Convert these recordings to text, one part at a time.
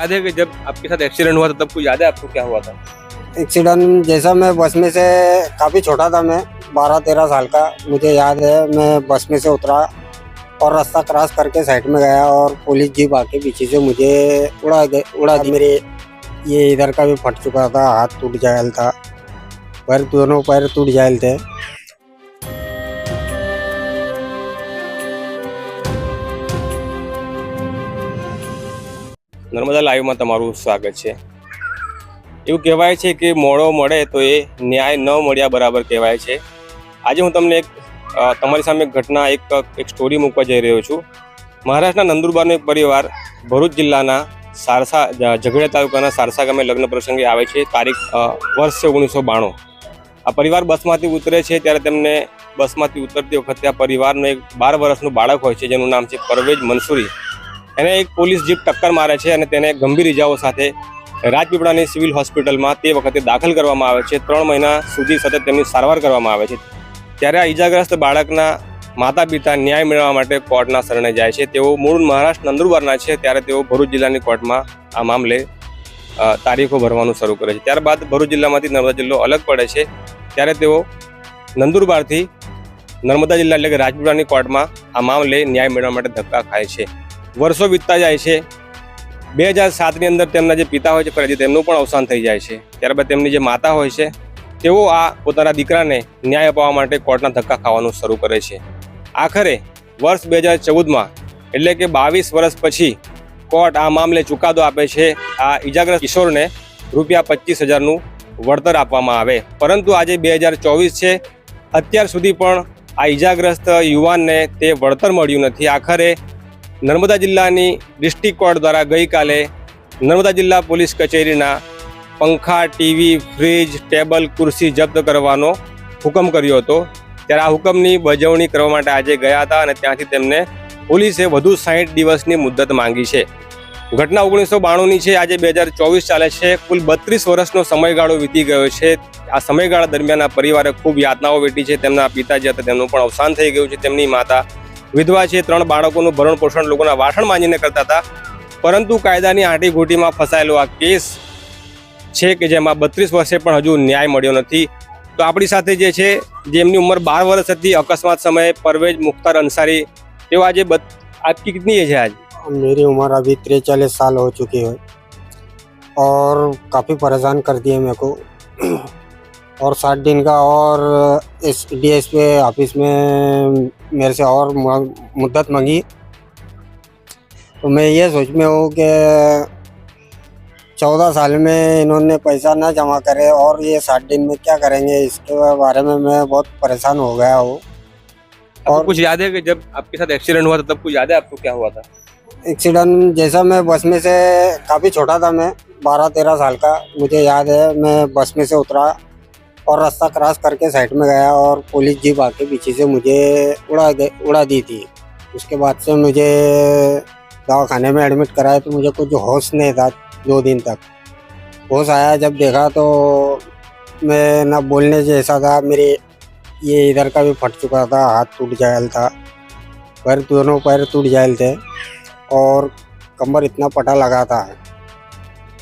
याद है कि जब आपके साथ एक्सीडेंट हुआ था, तब कुछ याद है आपको क्या हुआ था? एक्सीडेंट जैसा मैं बस में से काफ़ी छोटा था मैं बारह तेरह साल का। मुझे याद है, मैं बस में से उतरा और रास्ता क्रॉस करके साइड में गया और पुलिस जीप आके पीछे से मुझे उड़ा गए उड़ा दी। मेरे ये इधर का भी फट चुका था, हाथ टूट जायल था। पैर दोनों पैर टूट जायल थे। નર્મદા લાઈવમાં તમારું સ્વાગત છે. એવું કહેવાય છે કે મોડો મળે તો એ ન્યાય ન મળ્યા બરાબર કહેવાય છે. આજે હું તમને એક તમારી સામે ઘટના, એક એક સ્ટોરી મૂકવા જઈ રહ્યો છું. મહારાષ્ટ્રના નંદુરબારનો એક પરિવાર ભરૂચ જિલ્લાના સારસા ઝઘડિયા તાલુકાના સારસા ગામે લગ્ન પ્રસંગે આવે છે. તારીખ વર્ષ છે ઓગણીસો બાણું. આ પરિવાર બસમાંથી ઉતરે છે ત્યારે તેમને બસમાંથી ઉતરતી વખતે આ પરિવારનું એક બાર વર્ષનું બાળક હોય છે જેનું નામ છે પરવેજ મંસૂરી એને એક પોલીસ જીપ ટક્કર મારે છે અને તેને ગંભીર ઇજાઓ સાથે રાજપીપળાની સિવિલ હોસ્પિટલમાં તે વખતે દાખલ કરવામાં આવે છે. ત્રણ મહિના સુધી સતત તેમની સારવાર કરવામાં આવે છે. ત્યારે આ ઇજાગ્રસ્ત બાળકના માતા પિતા ન્યાય મેળવવા માટે કોર્ટના શરણે જાય છે. તેઓ મૂળ મહારાષ્ટ્ર નંદુરબારના છે. ત્યારે તેઓ ભરૂચ જિલ્લાની કોર્ટમાં આ મામલે તારીખો ભરવાનું શરૂ કરે છે. ત્યારબાદ ભરૂચ જિલ્લામાંથી નર્મદા જિલ્લો અલગ પડે છે. ત્યારે તેઓ નંદુરબારથી નર્મદા જિલ્લા એટલે કે રાજપીપળાની કોર્ટમાં આ મામલે ન્યાય મેળવવા માટે ધક્કા ખાય છે. વર્ષો વીતતા જાય છે. બે હજાર સાતની અંદર તેમના જે પિતા હોય છે ફરીથી તેમનું પણ અવસાન થઈ જાય છે. ત્યારબાદ તેમની જે માતા હોય છે, તેઓ આ પોતાના દીકરાને ન્યાય અપાવવા માટે કોર્ટના ધક્કા ખાવાનું શરૂ કરે છે. આખરે વર્ષ બે હજાર ચૌદમાં, એટલે કે બાવીસ વર્ષ પછી, કોર્ટ આ મામલે ચુકાદો આપે છે. આ ઇજાગ્રસ્ત કિશોરને રૂપિયા પચીસ હજારનું વળતર આપવામાં આવે. પરંતુ આજે બે હજાર ચોવીસ છે, અત્યાર સુધી પણ આ ઇજાગ્રસ્ત યુવાનને તે વળતર મળ્યું નથી. આખરે નર્મદા જિલ્લાની ડિસ્ટ્રિક્ટ કોર્ટ દ્વારા ગઈકાલે નર્મદા જિલ્લા પોલીસ કચેરીના પંખા, ટીવી, ફ્રીજ, ટેબલ ખુરશી જપ્ત કરવાનો હુકમ કર્યો હતો. ત્યારે આ હુકમની બજવણી કરવા માટે આજે ગયા હતા અને ત્યાંથી તેમને પોલીસે વધુ સાહીઠ દિવસની મુદ્દત માંગી છે. ઘટના ઓગણીસો બાણુંની છે. આજે બે હજાર ચોવીસ ચાલે છે. કુલ બત્રીસ વર્ષનો સમયગાળો વીતી ગયો છે. આ સમયગાળા દરમિયાન આ પરિવારે ખૂબ યાતનાઓ વેઠી છે. તેમના પિતાજી હતા. તેમનું પણ અવસાન થઈ ગયું છે. તેમની માતા વિધવા છે ત્રણ બાળકોનું ભરણ પોષણ લોકોના વાસણ માંજીને કરતા હતા પરંતુ કાયદાની આંટી ઘૂંટીમાં ફસાયેલો આ કેસ છે કે જેમાં બત્રીસ વર્ષે પણ હજુ ન્યાય મળ્યો નથી તો આપણી સાથે જે છે જેમની ઉંમર બાર વર્ષ હતી અકસ્માત સમયે પરવેજ મુખ્તાર અંસારી તેઓ આજે બત આપકી કિતની એજ है आज मेरी उम्र अभी तिरचालीस साल हो चुकी है और काफ़ी परेशान कर दिए मेरे को और सात दिन का और इस डी एस पे ऑफ़िस में मेरे से और मुद्दत मांगी। तो मैं ये सोच में हूँ कि चौदह साल में इन्होंने पैसा ना जमा करे और ये सात दिन में क्या करेंगे इसके बारे में मैं बहुत परेशान हो गया हूँ। और- कुछ याद है कि जब आपके साथ एक्सीडेंट हुआ था तब कुछ याद है आपको क्या हुआ था? एक्सीडेंट जैसा मैं बस में से काफ़ी छोटा था मैं बारह तेरह साल का मुझे याद है मैं बस में से उतरा। और रास्ता क्रॉस करके साइड में गया और पुलिस जीप आके पीछे से मुझे उड़ा गए उड़ा दी थी। उसके बाद से मुझे दवाखाने में एडमिट कराया तो मुझे कुछ होश नहीं था दो दिन तक। होश आया, जब देखा तो मैं ना बोलने जैसा था, मेरे ये इधर का भी फट चुका था, हाथ टूट जायल था, पैर दोनों पैर टूट जायल थे और कमर इतना पटा लगा था।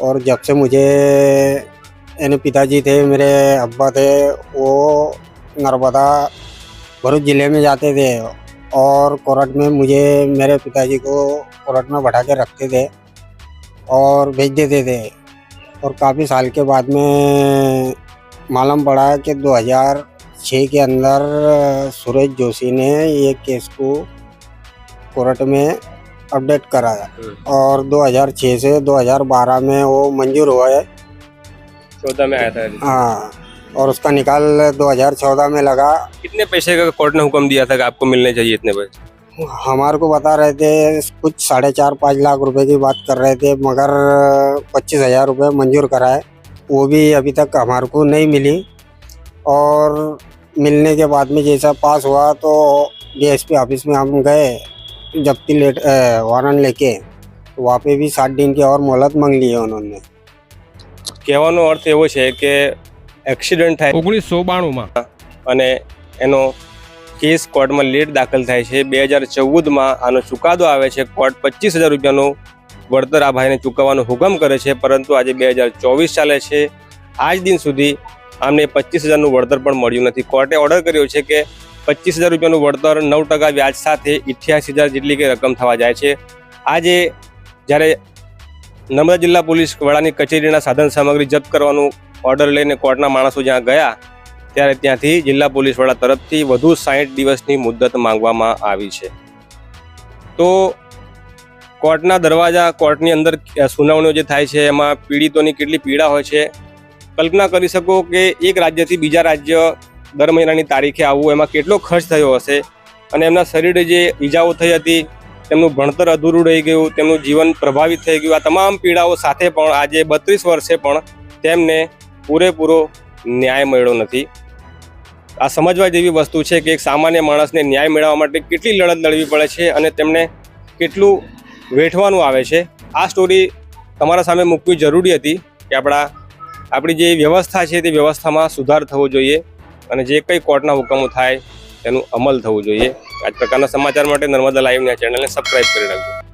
और जब से मुझे यानी पिताजी थे मेरे अब्बा थे वो नर्मदा भरूच ज़िले में जाते थे और कोरट में मुझे मेरे पिताजी को कोरट में बैठा के रखते थे और भेज देते थे। और काफ़ी साल के बाद में मालूम पड़ा कि 2006 के अंदर सूरज जोशी ने ये केस को कोर्ट में अपडेट कराया और 2006 से 2012 में वो मंजूर हुआ है चौदह में आया था हाँ और उसका निकाल 2014 में लगा। कितने पैसे का कोर्ट ने हुक्म दिया था कि आपको मिलने चाहिए इतने पैसे? हमारे को बता रहे थे कुछ साढ़े चार पाँच लाख रुपए की बात कर रहे थे मगर पच्चीस हज़ार रुपये मंजूर कराए। वो भी अभी तक हमारे को नहीं मिली। और मिलने के बाद में जैसा पास हुआ तो डीएसपी ऑफ़िस में हम गए जब्ती लेट वारंट लेके। वहाँ पे भी सात दिन की और मोहलत मांग ली है उन्होंने। કહેવાનો અર્થ એવો છે કે એક્સિડન્ટ થાય ઓગણીસો બાણુંમાં. અને એનો કેસ કોર્ટમાં લેટ દાખલ થાય છે. બે હજાર ચૌદમાં આનો ચુકાદો આવે છે. કોર્ટ પચીસ હજાર રૂપિયાનું વળતર આ ભાઈને ચૂકવવાનો હુકમ કરે છે. પરંતુ આજે બે હજાર ચોવીસ ચાલે છે. આજ દિન સુધી આમને પચીસ હજારનું વળતર પણ મળ્યું નથી. કોર્ટે ઓર્ડર કર્યો છે કે પચીસ હજાર રૂપિયાનું વળતર નવ ટકા વ્યાજ સાથે ઇઠ્યાસી હજાર જેટલી કે રકમ થવા જાય છે. આજે જ્યારે નર્મદા જિલ્લા પોલીસ વડાની કચેરીના સાધન સામગ્રી જપ્ત કરવાનું ઓર્ડર લઈને કોર્ટના માણસો જ્યાં ગયા, ત્યારે ત્યાંથી જિલ્લા પોલીસ વડા તરફથી વધુ સાહીઠ દિવસની મુદત માંગવામાં આવી છે. તો કોર્ટના દરવાજા કોર્ટની અંદર સુનાવણીઓ જે થાય છે, એમાં પીડિતોની કેટલી પીડા હોય છે, કલ્પના કરી શકો કે એક રાજ્યથી બીજા રાજ્ય દર મહિનાની તારીખે આવવું એમાં કેટલો ખર્ચ થયો હશે અને એમના શરીરે જે ઈજાઓ થઈ હતી તેમનું ભણતર અધૂરું રહી ગયું, તેમનું જીવન પ્રભાવિત થઈ ગયું. આ તમામ પીડાઓ સાથે પણ આજે બત્રીસ વર્ષે પણ તેમને પૂરેપૂરો ન્યાય મળ્યો નથી. આ સમજવા જેવી વસ્તુ છે કે એક સામાન્ય માણસને ન્યાય મેળવવા માટે કેટલી લડત લડવી પડે છે અને તેમને કેટલું વેઠવાનું આવે છે. આ સ્ટોરી તમારા સામે મૂકવી જરૂરી હતી કે આપણા, આપણી જે વ્યવસ્થા છે તે વ્યવસ્થામાં સુધાર થવો જોઈએ અને જે કંઈ કોર્ટના હુકમો થાય તેનું અમલ થવું જોઈએ. આ પ્રકારના સમાચાર માટે નર્મદા લાઈવની આ ચેનલને સબસ્ક્રાઈબ કરી રાખજો.